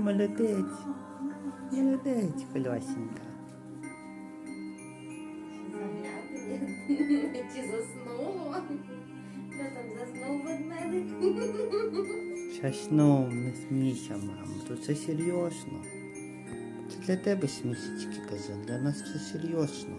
Молодець. Молодець, Кольосенька. Чи заснула? Що там заснув ведмедик? Заснув, не смійся, мамо, то це серйозно. Це для тебе смішечки казав, для нас це серйозно.